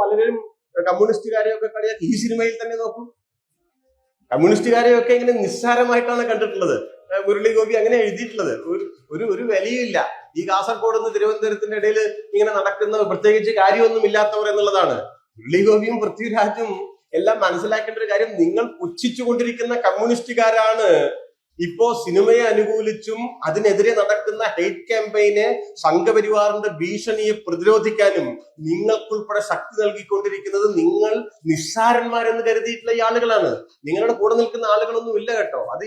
പലരും കമ്മ്യൂണിസ്റ്റുകാരെയൊക്കെ കളിയാക്കി. ഈ സിനിമയിൽ തന്നെ നോക്കൂ. കമ്മ്യൂണിസ്റ്റുകാരെയൊക്കെ ഇങ്ങനെ നിസ്സാരമായിട്ടാണ് കണ്ടിട്ടുള്ളത്. മുരളി ഗോപി അങ്ങനെ എഴുതിയിട്ടുള്ളത്. ഒരു ഒരു ഒരു വിലയില്ല ഈ കാസർഗോഡ് നിന്ന് തിരുവനന്തപുരത്തിന്റെ ഇടയിൽ ഇങ്ങനെ നടക്കുന്ന പ്രത്യേകിച്ച് കാര്യമൊന്നും ഇല്ലാത്തവർ എന്നുള്ളതാണ്. മുരളി ഗോപിയും പൃഥ്വിരാജും എല്ലാം മനസ്സിലാക്കേണ്ട ഒരു കാര്യം നിങ്ങൾ പുച്ഛിച്ചുകൊണ്ടിരിക്കുന്ന കമ്മ്യൂണിസ്റ്റുകാരാണ്. ഇപ്പോ സിനിമയെ അനുകൂലിച്ചും അതിനെതിരെ നടക്കുന്ന ഹെയ്റ്റ് ക്യാമ്പയിനെ സംഘപരിവാറിന്റെ ഭീഷണിയെ പ്രതിരോധിക്കാനും നിങ്ങൾക്കുൾപ്പെടെ ശക്തി നൽകിക്കൊണ്ടിരിക്കുന്നത് നിങ്ങൾ നിസ്സാരന്മാരെന്ന് കരുതിയിട്ടുള്ള ഈ ആളുകളാണ്. നിങ്ങളുടെ കൂടെ നിൽക്കുന്ന ആളുകളൊന്നും ഇല്ല കേട്ടോ. അത്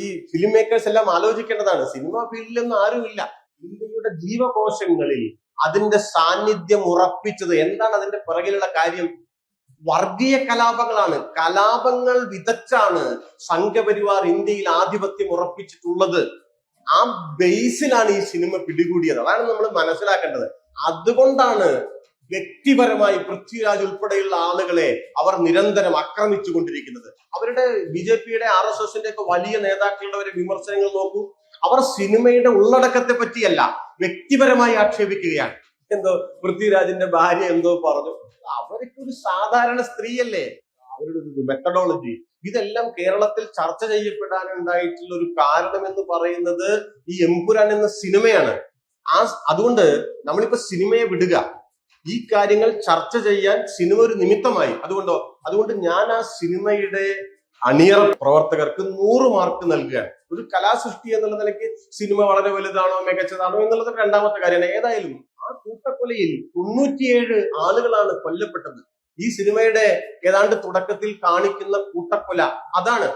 ഈ- ഫിലിം മേക്കേഴ്സ് എല്ലാം ആലോചിക്കേണ്ടതാണ്. സിനിമ ഫീൽഡിലൊന്നും ആരുമില്ല ഇന്ത്യയുടെ ജീവകോശങ്ങളിൽ അതിന്റെ സാന്നിധ്യം ഉറപ്പിച്ചത് എന്താണ് അതിന്റെ പിറകിലുള്ള കാര്യം? വർഗീയ കലാപങ്ങളാണ്. കലാപങ്ങൾ വിതച്ചാണ് സംഘപരിവാർ ഇന്ത്യയിൽ ആധിപത്യം ഉറപ്പിച്ചിട്ടുള്ളത്. ആ ബേസിലാണ് ഈ സിനിമ പിടികൂടിയത്. അതാണ് നമ്മൾ മനസ്സിലാക്കേണ്ടത്. അതുകൊണ്ടാണ് വ്യക്തിപരമായി പൃഥ്വിരാജ് ഉൾപ്പെടെയുള്ള ആളുകളെ അവർ നിരന്തരം ആക്രമിച്ചു കൊണ്ടിരിക്കുന്നത് അവരുടെ ബി ജെ പിയുടെ ആർ എസ് എസിന്റെ ഒക്കെ വലിയ നേതാക്കളുടെ വിമർശനങ്ങൾ നോക്കൂ. അവർ സിനിമയുടെ ഉള്ളടക്കത്തെ പറ്റിയല്ല വ്യക്തിപരമായി ആക്ഷേപിക്കുകയാണ്. എന്തോ പൃഥ്വിരാജിന്റെ ഭാര്യ എന്തോ പറഞ്ഞു. അവർക്ക് ഒരു സാധാരണ സ്ത്രീയല്ലേ? അവരുടെ മെത്തഡോളജി ഇതെല്ലാം കേരളത്തിൽ ചർച്ച ചെയ്യപ്പെടാനുണ്ടായിട്ടുള്ള ഒരു കാരണം എന്ന് പറയുന്നത് ഈ എംപുരാൻ എന്ന സിനിമയാണ്. ആ അതുകൊണ്ട് നമ്മളിപ്പോ സിനിമയെ വിടുക. ഈ കാര്യങ്ങൾ ചർച്ച ചെയ്യാൻ സിനിമ ഒരു നിമിത്തമായി. അതുകൊണ്ടോ? അതുകൊണ്ട് ഞാൻ ആ സിനിമയുടെ അണിയറ പ്രവർത്തകർക്ക് നൂറ് മാർക്ക് നൽകുകയാണ്. ഒരു കലാസൃഷ്ടി എന്നുള്ള നിലയ്ക്ക് സിനിമ വളരെ വലുതാണോ മികച്ചതാണോ എന്നുള്ളത് രണ്ടാമത്തെ കാര്യമാണ്. ഏതായാലും ആ കൂട്ടക്കൊലയിൽ തൊണ്ണൂറ്റിയേഴ് ആളുകളാണ് കൊല്ലപ്പെട്ടത്. ഈ സിനിമയുടെ ഏതാണ്ട് തുടക്കത്തിൽ കാണിക്കുന്ന കൂട്ടക്കൊല അതാണ്.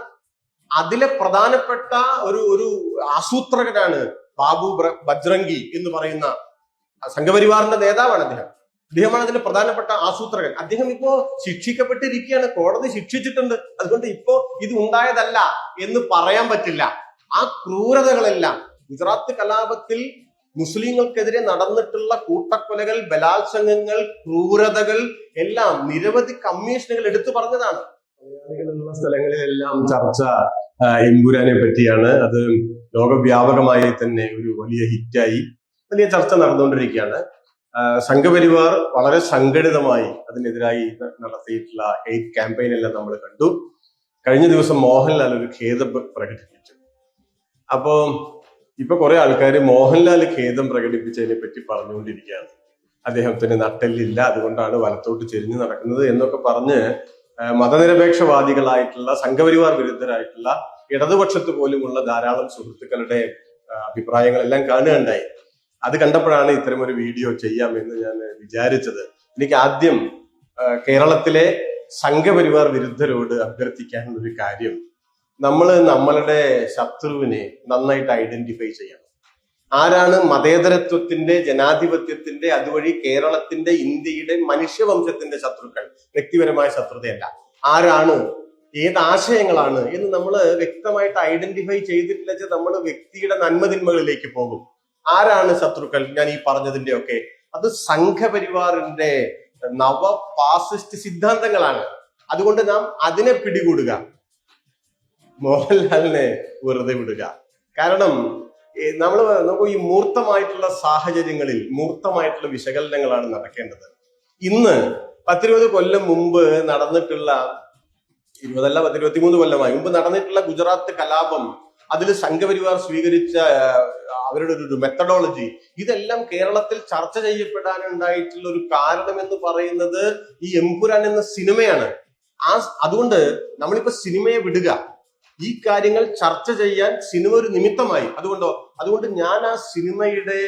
അതിലെ പ്രധാനപ്പെട്ട ഒരു ഒരു ആസൂത്രകനാണ് ബാബു ബജ്രംഗി എന്ന് പറയുന്ന സംഘപരിവാറിന്റെ നേതാവാണ് അദ്ദേഹം. അദ്ദേഹമാണ് അതിന്റെ പ്രധാനപ്പെട്ട ആസൂത്രകൻ. അദ്ദേഹം ഇപ്പോ ശിക്ഷിക്കപ്പെട്ടിരിക്കുകയാണ്. കോടതി ശിക്ഷിച്ചിട്ടുണ്ട്. അതുകൊണ്ട് ഇപ്പോ ഇത് ഉണ്ടായതല്ല എന്ന് പറയാൻ പറ്റില്ല. ആ ക്രൂരതകളെല്ലാം ഗുജറാത്ത് കലാപത്തിൽ മുസ്ലിങ്ങൾക്കെതിരെ നടന്നിട്ടുള്ള കൂട്ടക്കൊലകൾ ബലാത്സംഗങ്ങൾ ക്രൂരതകൾ എല്ലാം നിരവധി കമ്മീഷനുകൾ എടുത്തു പറഞ്ഞതാണ്. മലയാളികളുള്ള സ്ഥലങ്ങളിലെല്ലാം ചർച്ച ഇമ്പുരാനെ പറ്റിയാണ്. അത് ലോകവ്യാപകമായി തന്നെ ഒരു വലിയ ഹിറ്റായി വലിയ ചർച്ച നടന്നുകൊണ്ടിരിക്കുകയാണ്. സംഘപരിവാർ വളരെ സംഘടിതമായി അതിനെതിരായി നടത്തിയിട്ടുള്ള ഹെയ്റ്റ് ക്യാമ്പയിൻ എല്ലാം നമ്മൾ കണ്ടു. കഴിഞ്ഞ ദിവസം മോഹൻലാൽ ഒരു ഖേദം പ്രകടിപ്പിച്ചു. അപ്പോ ഇപ്പൊ കുറെ ആൾക്കാർ മോഹൻലാൽ ഖേദം പ്രകടിപ്പിച്ചതിനെ പറ്റി പറഞ്ഞുകൊണ്ടിരിക്കുകയാണ്. അദ്ദേഹത്തിന് നട്ടെല്ലില്ല അതുകൊണ്ടാണ് വലത്തോട്ട് ചെരിഞ്ഞു നടക്കുന്നത് എന്നൊക്കെ പറഞ്ഞ് മതനിരപേക്ഷവാദികളായിട്ടുള്ള സംഘപരിവാർ വിരുദ്ധരായിട്ടുള്ള ഇടതുപക്ഷത്ത് പോലുമുള്ള ധാരാളം സുഹൃത്തുക്കളുടെ അഭിപ്രായങ്ങളെല്ലാം കാണുകയുണ്ടായി. അത് കണ്ടപ്പോഴാണ് ഇത്തരം ഒരു വീഡിയോ ചെയ്യാമെന്ന് ഞാൻ വിചാരിച്ചത്. എനിക്ക് ആദ്യം കേരളത്തിലെ സംഘപരിവാർ വിരുദ്ധരോട് അഭ്യർത്ഥിക്കാനുള്ള ഒരു കാര്യം നമ്മൾ നമ്മളുടെ ശത്രുവിനെ നന്നായിട്ട് ഐഡന്റിഫൈ ചെയ്യണം. ആരാണ് മതേതരത്വത്തിന്റെ ജനാധിപത്യത്തിന്റെ അതുവഴി കേരളത്തിന്റെ ഇന്ത്യയുടെ മനുഷ്യവംശത്തിന്റെ ശത്രുക്കൾ? വ്യക്തിപരമായ ശത്രുതയല്ല. ആരാണ്? ഏത് ആശയങ്ങളാണ്? എന്ന് നമ്മൾ വ്യക്തമായിട്ട് ഐഡന്റിഫൈ ചെയ്തിട്ടില്ല നമ്മൾ വ്യക്തിയുടെ നന്മതിന്മകളിലേക്ക് പോകും. ആരാണ് ശത്രുക്കൾ? ഞാൻ ഈ പറഞ്ഞതിന്റെ ഒക്കെ അത് സംഘപരിവാറിന്റെ നവ ഫാസിസ്റ്റ് സിദ്ധാന്തങ്ങളാണ്. അതുകൊണ്ട് നാം അതിനെ പിടികൂടുക. മോഹൻലാലിനെ വെറുതെ വിടുക. കാരണം നമ്മൾ നോക്കൂ ഈ മൂർത്തമായിട്ടുള്ള സാഹചര്യങ്ങളിൽ മൂർത്തമായിട്ടുള്ള വിശകലനങ്ങളാണ് നടക്കേണ്ടത്. ഇന്ന് പത്തിരുപത് കൊല്ലം മുമ്പ് നടന്നിട്ടുള്ള ഇരുപതല്ല പത്തിരുപത്തി മൂന്ന് കൊല്ലമായി മുമ്പ് നടന്നിട്ടുള്ള ഗുജറാത്ത് കലാപം അതിൽ സംഘപരിവാർ സ്വീകരിച്ച അവരുടെ ഒരു മെത്തഡോളജി ഇതെല്ലാം കേരളത്തിൽ ചർച്ച ചെയ്യപ്പെടാനുണ്ടായിട്ടുള്ള ഒരു കാരണം എന്ന് പറയുന്നത് ഈ എംപുരാൻ എന്ന സിനിമയാണ്. ആ അതുകൊണ്ട് നമ്മളിപ്പോ സിനിമയെ വിടുക. ഈ കാര്യങ്ങൾ ചർച്ച ചെയ്യാൻ സിനിമ ഒരു നിമിത്തമായി. അതുകൊണ്ടോ? അതുകൊണ്ട് ഞാൻ ആ സിനിമയുടെ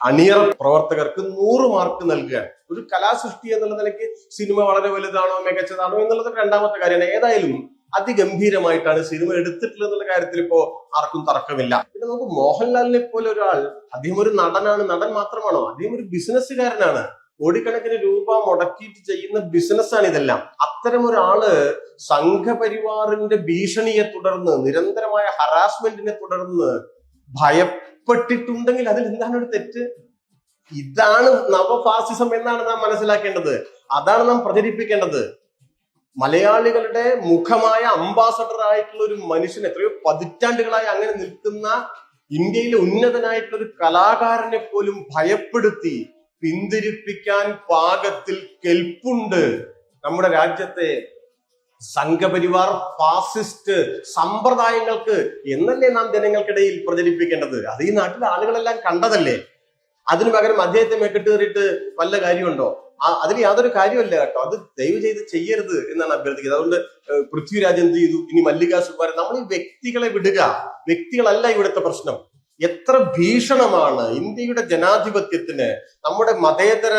അണിയറ പ്രവർത്തകർക്ക് നൂറ് മാർക്ക് നൽകുകയാണ്. ഒരു കലാസൃഷ്ടി എന്നുള്ള നിലയ്ക്ക് സിനിമ വളരെ വലുതാണോ മികച്ചതാണോ എന്നുള്ളത് രണ്ടാമത്തെ കാര്യമാണ്. ഏതായാലും അതിഗംഭീരമായിട്ടാണ് സിനിമ എടുത്തിട്ടുള്ളത് എന്നുള്ള കാര്യത്തിൽ ഇപ്പോ ആർക്കും തർക്കമില്ല. പിന്നെ നമുക്ക് മോഹൻലാലിനെ പോലെ ഒരാൾ അദ്ദേഹം ഒരു നടനാണ് നടൻ മാത്രമാണോ? അദ്ദേഹം ഒരു ബിസിനസ്സുകാരനാണ് കോടിക്കണക്കിന് രൂപ മുടക്കിയിട്ട് ചെയ്യുന്ന ബിസിനസ്സാണ് ഇതെല്ലാം. അത്തരം ഒരാൾ സംഘപരിവാറിന്റെ ഭീഷണിയെ തുടർന്ന് നിരന്തരമായ ഹറാസ്മെന്റിനെ തുടർന്ന് ഭയപ്പെട്ടിട്ടുണ്ടെങ്കിൽ അതിൽ എന്താണ് ഒരു തെറ്റ്? ഇതാണ് നവഫാസിസം എന്നാണ് നാം മനസ്സിലാക്കേണ്ടത്. അതാണ് നാം പ്രചരിപ്പിക്കേണ്ടത്. മലയാളികളുടെ മുഖമായ അംബാസഡർ ആയിട്ടുള്ള ഒരു മനുഷ്യൻ എത്രയോ പതിറ്റാണ്ടുകളായി അങ്ങനെ നിൽക്കുന്ന ഇന്ത്യയിലെ ഉന്നതനായിട്ടുള്ള ഒരു കലാകാരനെ പോലും ഭയപ്പെടുത്തി പിന്തിരിപ്പിക്കാൻ പാകത്തിൽ കെൽപ്പുണ്ട്. നമ്മുടെ രാജ്യത്തെ സംഘപരിവാർ ഫാസിസ്റ്റ് സമ്പ്രദായങ്ങൾക്ക് എന്നല്ലേ നാം ജനങ്ങൾക്കിടയിൽ പ്രചരിപ്പിക്കേണ്ടത്? അത് ഈ നാട്ടിലെ ആളുകളെല്ലാം കണ്ടതല്ലേ? അതിനു പകരം അദ്ദേഹത്തെ മെക്കിട്ട് കയറിയിട്ട് വല്ല കാര്യമുണ്ടോ? അതിൽ യാതൊരു കാര്യമല്ല കേട്ടോ. അത് ദയവ് ചെയ്ത് ചെയ്യരുത് എന്നാണ് അഭ്യർത്ഥിക്കുന്നത്. അതുകൊണ്ട് പൃഥ്വിരാജ് എന്ത് ചെയ്തു? ഇനി മല്ലിക സുബ്ബാരൻ നമ്മൾ ഈ വ്യക്തികളെ വിടുക. വ്യക്തികളല്ല ഇവിടുത്തെ പ്രശ്നം. എത്ര ഭീഷണമാണ് ഇന്ത്യയുടെ ജനാധിപത്യത്തിന് നമ്മുടെ മതേതര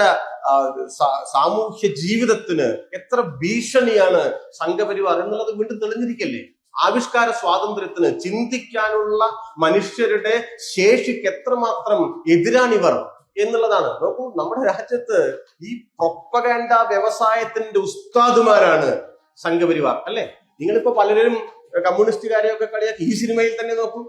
സാമൂഹ്യ ജീവിതത്തിന് എത്ര ഭീഷണിയാണ് സംഘപരിവാർ എന്നുള്ളത് വീണ്ടും തെളിഞ്ഞിരിക്കല്ലേ? ആവിഷ്കാര സ്വാതന്ത്ര്യത്തിന് ചിന്തിക്കാനുള്ള മനുഷ്യരുടെ ശേഷിക്ക് എത്രമാത്രം എതിരാണിവർ എന്നുള്ളതാണ്. നോക്കൂ നമ്മുടെ രാജ്യത്ത് ഈ പ്രൊപ്പഗാൻഡ വ്യവസായത്തിന്റെ ഉസ്താദുമാരാണ് സംഘപരിവാർ അല്ലെ? നിങ്ങളിപ്പോ പലരും കമ്മ്യൂണിസ്റ്റുകാരെയൊക്കെ കളിയാക്കി ഈ സിനിമയിൽ തന്നെ നോക്കൂ.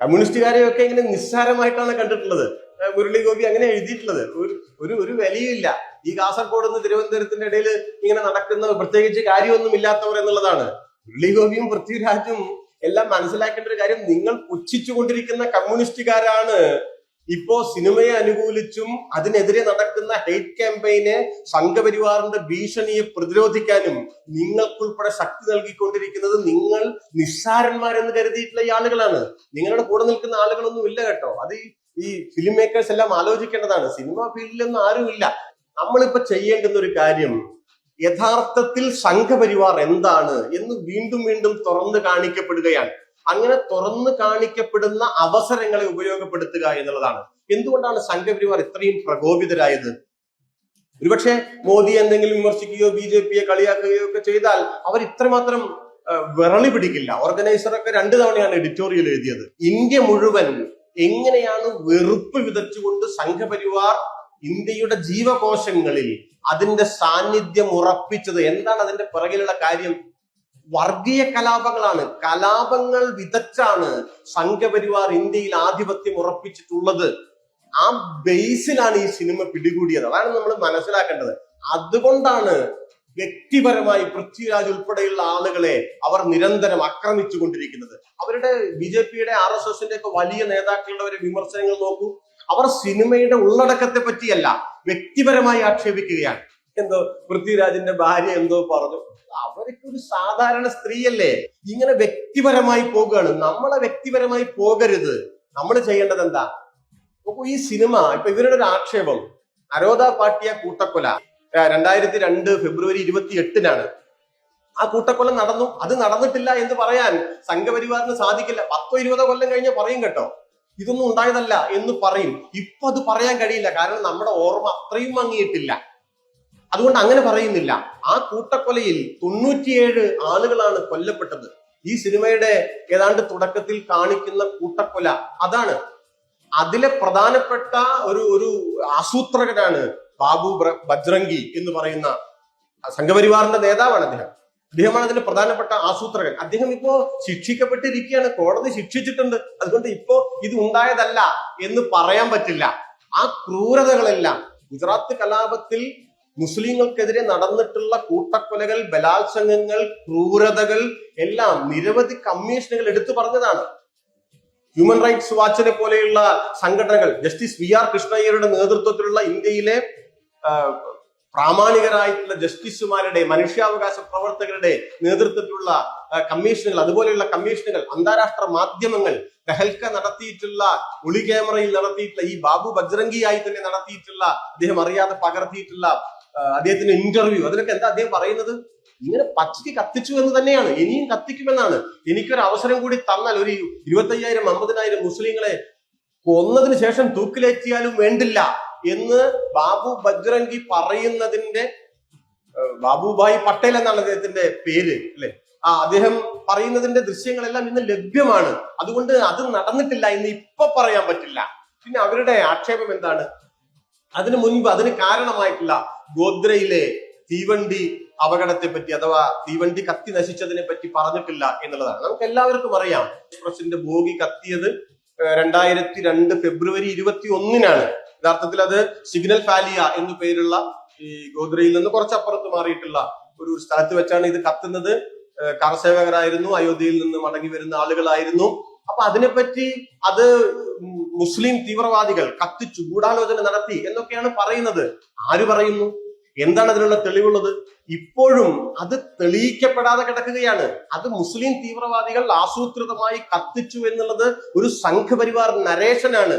കമ്മ്യൂണിസ്റ്റുകാരെയൊക്കെ ഇങ്ങനെ നിസ്സാരമായിട്ടാണ് കണ്ടിട്ടുള്ളത്. മുരളീഗോപി മുരളി ഗോപി അങ്ങനെ എഴുതിയിട്ടുള്ളത്. ഒരു ഒരു ഒരു വിലയുമില്ല. ഈ കാസർഗോഡ് നിന്ന് തിരുവനന്തപുരത്തിന്റെ ഇടയിൽ ഇങ്ങനെ നടക്കുന്ന പ്രത്യേകിച്ച് കാര്യമൊന്നും ഇല്ലാത്തവർ എന്നുള്ളതാണ്. മുരളി ഗോപിയും പൃഥ്വിരാജും എല്ലാം മനസ്സിലാക്കേണ്ട ഒരു കാര്യം നിങ്ങൾ പുച്ഛിച്ചുകൊണ്ടിരിക്കുന്ന കമ്മ്യൂണിസ്റ്റുകാരാണ്. ഇപ്പോ സിനിമയെ അനുകൂലിച്ചും അതിനെതിരെ നടക്കുന്ന ഹെയ്റ്റ് ക്യാമ്പയിനെ സംഘപരിവാറിന്റെ ഭീഷണിയെ പ്രതിരോധിക്കാനും നിങ്ങൾക്കുൾപ്പെടെ ശക്തി നൽകിക്കൊണ്ടിരിക്കുന്നത് നിങ്ങൾ നിസ്സാരന്മാരെന്ന് കരുതിയിട്ടുള്ള ഈ ആളുകളാണ്. നിങ്ങളുടെ കൂടെ നിൽക്കുന്ന ആളുകളൊന്നും ഇല്ല കേട്ടോ. അത് ഈ- ഫിലിം മേക്കേഴ്സ് എല്ലാം ആലോചിക്കേണ്ടതാണ്. സിനിമ ഫീൽഡിലൊന്നും ആരുമില്ല നമ്മളിപ്പോ ചെയ്യേണ്ടുന്ന ഒരു കാര്യം യഥാർത്ഥത്തിൽ സംഘപരിവാർ എന്താണ് എന്ന് വീണ്ടും വീണ്ടും തുറന്നു കാണിക്കപ്പെടുകയാണ്. അങ്ങനെ തുറന്നു കാണിക്കപ്പെടുന്ന അവസരങ്ങളെ ഉപയോഗപ്പെടുത്തുക എന്നുള്ളതാണ്. എന്തുകൊണ്ടാണ് സംഘപരിവാർ ഇത്രയും പ്രകോപിതരായത്? ഒരുപക്ഷെ മോദി എന്തെങ്കിലും വിമർശിക്കുകയോ ബി ജെ പിയെ കളിയാക്കുകയോ ഒക്കെ ചെയ്താൽ അവർ ഇത്രമാത്രം വിറളി പിടിക്കില്ല. ഓർഗനൈസർ ഒക്കെ രണ്ടു തവണയാണ് എഡിറ്റോറിയൽ എഴുതിയത്. ഇന്ത്യ മുഴുവൻ എങ്ങനെയാണ് വെറുപ്പ് വിതച്ചുകൊണ്ട് സംഘപരിവാർ ഇന്ത്യയുടെ ജീവകോശങ്ങളിൽ അതിന്റെ സാന്നിധ്യം ഉറപ്പിച്ചത്? എന്താണ് അതിന്റെ പിറകിലുള്ള കാര്യം? വർഗീയ കലാപങ്ങളാണ്. കലാപങ്ങൾ വിതച്ചാണ് സംഘപരിവാർ ഇന്ത്യയിൽ ആധിപത്യം ഉറപ്പിച്ചിട്ടുള്ളത്. ആ ബേസിലാണ് ഈ സിനിമ പിടികൂടിയത്. അതാണ് നമ്മൾ മനസ്സിലാക്കേണ്ടത്. അതുകൊണ്ടാണ് വ്യക്തിപരമായി പൃഥ്വിരാജ് ഉൾപ്പെടെയുള്ള ആളുകളെ അവർ നിരന്തരം ആക്രമിച്ചു കൊണ്ടിരിക്കുന്നത് അവരുടെ ബി ജെ പിയുടെ ആർ എസ് എസിന്റെ ഒക്കെ വലിയ നേതാക്കളുടെ ഒരു വിമർശനങ്ങൾ നോക്കൂ. അവർ സിനിമയുടെ ഉള്ളടക്കത്തെ പറ്റിയല്ല വ്യക്തിപരമായി ആക്ഷേപിക്കുകയാണ്. എന്തോ പൃഥ്വിരാജിന്റെ ഭാര്യ എന്തോ പറഞ്ഞു. അവരൊക്കെ ഒരു സാധാരണ സ്ത്രീയല്ലേ. ഇങ്ങനെ വ്യക്തിപരമായി പോകുകയാണ് നമ്മളെ വ്യക്തിപരമായി പോകരുത്. നമ്മൾ ചെയ്യേണ്ടത് എന്താ ഈ സിനിമ ഇപ്പൊ ഇവരുടെ ഒരു ആക്ഷേപം. അരോധ പാട്ടിയ കൂട്ടക്കൊല. രണ്ടായിരത്തി രണ്ട് ഫെബ്രുവരി ഇരുപത്തി എട്ടിനാണ് ആ കൂട്ടക്കൊല നടന്നു. അത് നടന്നിട്ടില്ല എന്ന് പറയാൻ സംഘപരിവാറിന് സാധിക്കില്ല. പത്തോ ഇരുപതോ കൊല്ലം കഴിഞ്ഞ് പറയും കേട്ടോ. ഇതൊന്നും ഉണ്ടായതല്ല എന്ന് പറയും. ഇപ്പൊ അത് പറയാൻ കഴിയില്ല. കാരണം നമ്മുടെ ഓർമ്മ അത്രയും മങ്ങിയിട്ടില്ല. അതുകൊണ്ട് അങ്ങനെ പറയുന്നില്ല. ആ കൂട്ടക്കൊലയിൽ തൊണ്ണൂറ്റിയേഴ് ആളുകളാണ് കൊല്ലപ്പെട്ടത്. ഈ സിനിമയുടെ ഏതാണ്ട് തുടക്കത്തിൽ കാണിക്കുന്ന കൂട്ടക്കൊല അതാണ്. അതിലെ പ്രധാനപ്പെട്ട ഒരു ഒരു ആസൂത്രകനാണ് ബാബു ബജ്രംഗി എന്ന് പറയുന്ന സംഘപരിവാറിന്റെ നേതാവാണ് അദ്ദേഹം. അദ്ദേഹമാണ് അതിന്റെ പ്രധാനപ്പെട്ട ആസൂത്രകൻ. അദ്ദേഹം ഇപ്പോ ശിക്ഷിക്കപ്പെട്ടിരിക്കുകയാണ്. കോടതി ശിക്ഷിച്ചിട്ടുണ്ട്. അതുകൊണ്ട് ഇപ്പോ ഇത് ഉണ്ടായതല്ല എന്ന് പറയാൻ പറ്റില്ല. ആ ക്രൂരതകളെല്ലാം ഗുജറാത്ത് കലാപത്തിൽ മുസ്ലിങ്ങൾക്കെതിരെ നടന്നിട്ടുള്ള കൂട്ടക്കൊലകൾ ബലാത്സംഗങ്ങൾ ക്രൂരതകൾ എല്ലാം നിരവധി കമ്മീഷനുകൾ എടുത്തു പറഞ്ഞതാണ്. ഹ്യൂമൻ റൈറ്റ്സ് വാച്ചിനെ പോലെയുള്ള സംഘടനകൾ ജസ്റ്റിസ് വി ആർ കൃഷ്ണയ്യരുടെ നേതൃത്വത്തിലുള്ള ഇന്ത്യയിലെ പ്രാമാണികരായിട്ടുള്ള ജസ്റ്റിസുമാരുടെ മനുഷ്യാവകാശ പ്രവർത്തകരുടെ നേതൃത്വത്തിലുള്ള കമ്മീഷനുകൾ അതുപോലെയുള്ള കമ്മീഷനുകൾ അന്താരാഷ്ട്ര മാധ്യമങ്ങൾ തെഹൽക്ക നടത്തിയിട്ടുള്ള ഒളി ക്യാമറയിൽ നടത്തിയിട്ടുള്ള ഈ ബാബു ബജ്രംഗിയായി തന്നെ നടത്തിയിട്ടുള്ള അദ്ദേഹം അറിയാതെ പകർത്തിയിട്ടുള്ള അദ്ദേഹത്തിന്റെ ഇന്റർവ്യൂ അതിലൊക്കെ എന്താ അദ്ദേഹം പറയുന്നത്? ഇങ്ങനെ പച്ചയ്ക്ക് കത്തിച്ചു എന്ന് തന്നെയാണ്. ഇനിയും കത്തിക്കുമെന്നാണ്. എനിക്കൊരു അവസരം കൂടി തന്നാൽ ഒരു ഇരുപത്തയ്യായിരം അമ്പതിനായിരം മുസ്ലിങ്ങളെ കൊന്നതിന് ശേഷം തൂക്കിലേറ്റിയാലും വേണ്ടില്ല എന്ന് ബാബു ബജ്രംഗി പറയുന്നതിന്റെ ബാബുഭായ് പട്ടേൽ എന്നാണ് അദ്ദേഹത്തിന്റെ പേര് അല്ലെ? ആ അദ്ദേഹം പറയുന്നതിന്റെ ദൃശ്യങ്ങളെല്ലാം ഇന്ന് ലഭ്യമാണ്. അതുകൊണ്ട് അത് നടന്നിട്ടില്ല എന്ന് ഇപ്പൊ പറയാൻ പറ്റില്ല. പിന്നെ അവരുടെ ആക്ഷേപം എന്താണ്? അതിനു മുൻപ് അതിന് കാരണമായിട്ടുള്ള ഗോദ്രയിലെ തീവണ്ടി അപകടത്തെ പറ്റി അഥവാ തീവണ്ടി കത്തി നശിച്ചതിനെ പറ്റി പറഞ്ഞിട്ടില്ല എന്നുള്ളതാണ്. നമുക്ക് എല്ലാവർക്കും അറിയാം. എക്സ്പ്രസിന്റെ ബോഗി കത്തിയത് രണ്ടായിരത്തി രണ്ട് ഫെബ്രുവരി ഇരുപത്തി ഒന്നിനാണ് യഥാർത്ഥത്തിൽ അത് സിഗ്നൽ ഫാലിയ എന്നു പേരുള്ള ഈ ഗോദ്രയിൽ നിന്ന് കുറച്ചപ്പുറത്ത് മാറിയിട്ടുള്ള ഒരു സ്ഥലത്ത് വെച്ചാണ് ഇത് കത്തുന്നത്. ഏഹ്, കർഷകരായിരുന്നു അയോധ്യയിൽ നിന്ന് മടങ്ങി വരുന്ന ആളുകളായിരുന്നു. അപ്പൊ അതിനെപ്പറ്റി അത് മുസ്ലിം തീവ്രവാദികൾ കത്തിച്ചു ഗൂഢാലോചന നടത്തി എന്നൊക്കെയാണ് പറയുന്നത്. ആര് പറയുന്നു? എന്താണ് അതിനുള്ള തെളിവുള്ളത്? ഇപ്പോഴും അത് തെളിയിക്കപ്പെടാതെ കിടക്കുകയാണ്. അത് മുസ്ലിം തീവ്രവാദികൾ ആസൂത്രിതമായി കത്തിച്ചു എന്നുള്ളത് ഒരു സംഘപരിവാർ നരേഷനാണ്